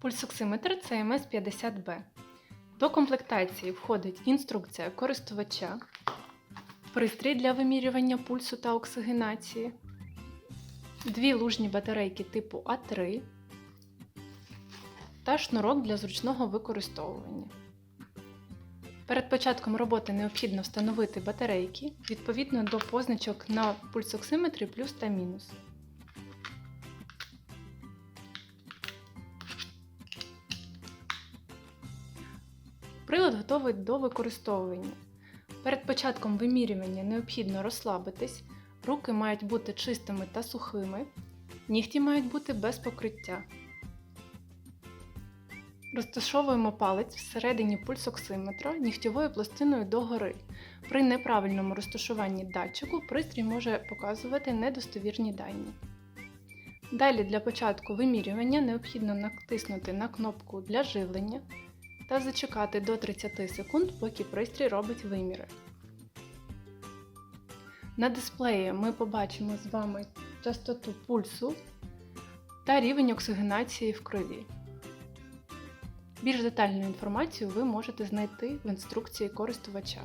Пульсоксиметр CMS 50B. До комплектації входить інструкція користувача, пристрій для вимірювання пульсу та оксигенації, дві лужні батарейки типу А3 та шнурок для зручного використовування. Перед початком роботи необхідно встановити батарейки відповідно до позначок на пульсоксиметрі плюс та мінус. Прилад готовий до використовування. Перед початком вимірювання необхідно розслабитись, руки мають бути чистими та сухими, нігті мають бути без покриття. Розташовуємо палець всередині пульсоксиметра нігтєвою пластиною догори. При неправильному розташуванні датчику пристрій може показувати недостовірні дані. Далі для початку вимірювання необхідно натиснути на кнопку для живлення та зачекати до 30 секунд, поки пристрій робить виміри. На дисплеї ми побачимо з вами частоту пульсу та рівень оксигенації в крові. Більш детальну інформацію ви можете знайти в інструкції користувача.